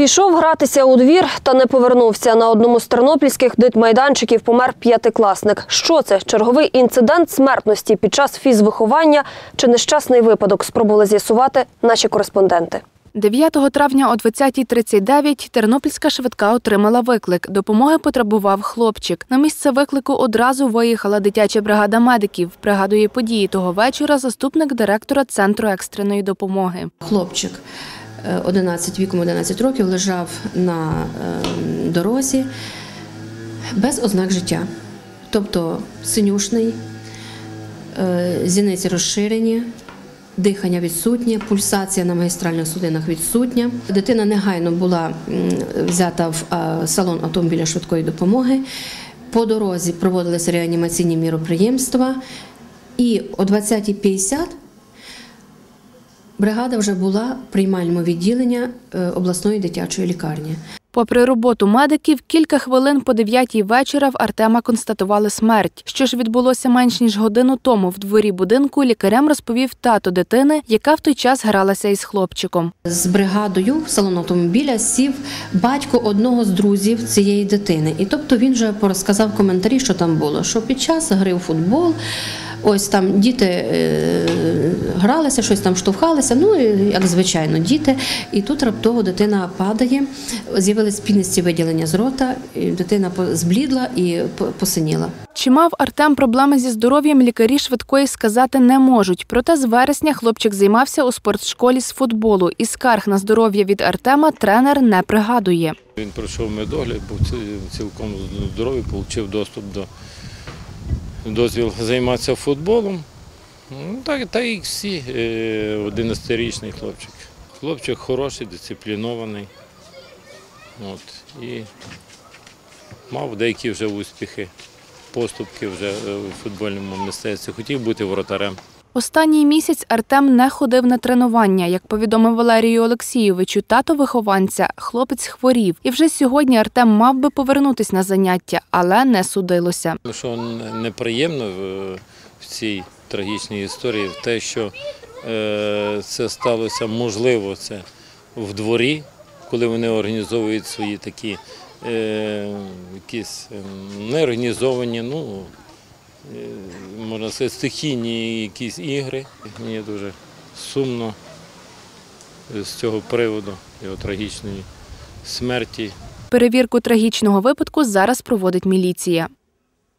Пішов гратися у двір та не повернувся. На одному з тернопільських дитмайданчиків помер п'ятикласник. Що це? Черговий інцидент смертності під час фізвиховання чи нещасний випадок спробували з'ясувати наші кореспонденти. 9 травня о 20.39 тернопільська швидка отримала виклик. Допомоги потребував хлопчик. На місце виклику одразу виїхала дитяча бригада медиків. Пригадує події того вечора заступник директора центру екстреної допомоги. Хлопчик 11, віком 11 років лежав на ем, дорозі без ознак життя. Тобто синюшний, е, зіниці розширені, дихання відсутнє, пульсація на магістральних судинах відсутня. Дитина негайно була взята в е, салон автомобіля швидкої допомоги. По дорозі проводилися реанімаційні міроприємства. І о 20.50 Бригада вже була в приймальному відділенні е, обласної дитячої лікарні. Попри роботу медиків, кілька хвилин по 9 вечора в Артема констатували смерть. Що ж відбулося менш ніж годину тому в дворі будинку, лікарям розповів тато дитини, яка в той час гралася із хлопчиком. З бригадою в салон автомобіля сів батько одного з друзів цієї дитини. І тобто він вже порозказав коментарі, що там було. Що під час гри у футбол, ось там діти е, гралися, щось там штовхалися. Ну як звичайно, діти. І тут раптово дитина падає, з'явились пінисті виділення з рота, і дитина зблідла і посиніла. Чи мав Артем проблеми зі здоров'ям, лікарі швидкої сказати не можуть. Проте з вересня хлопчик займався у спортшколі з футболу, і скарг на здоров'я від Артема тренер не пригадує. Він пройшов медогляд, був цілком здоровий, отримав доступ до дозвіл займатися футболом. Ну, так, та і всі, е, 11-річний хлопчик. Хлопчик хороший, дисциплінований. От, і мав деякі вже успіхи, поступки вже в футбольному мистецтві. Хотів бути воротарем. Останній місяць Артем не ходив на тренування. Як повідомив Валерію Олексійовичу, тато вихованця, хлопець хворів. І вже сьогодні Артем мав би повернутись на заняття, але не судилося. Що неприємно в, цій трагічній історії, в те, що е, це сталося можливо це в дворі, коли вони організовують свої такі е, якісь е, неорганізовані, ну, можна сказати, стихійні якісь ігри. Мені дуже сумно з цього приводу його трагічної смерті. Перевірку трагічного випадку зараз проводить міліція.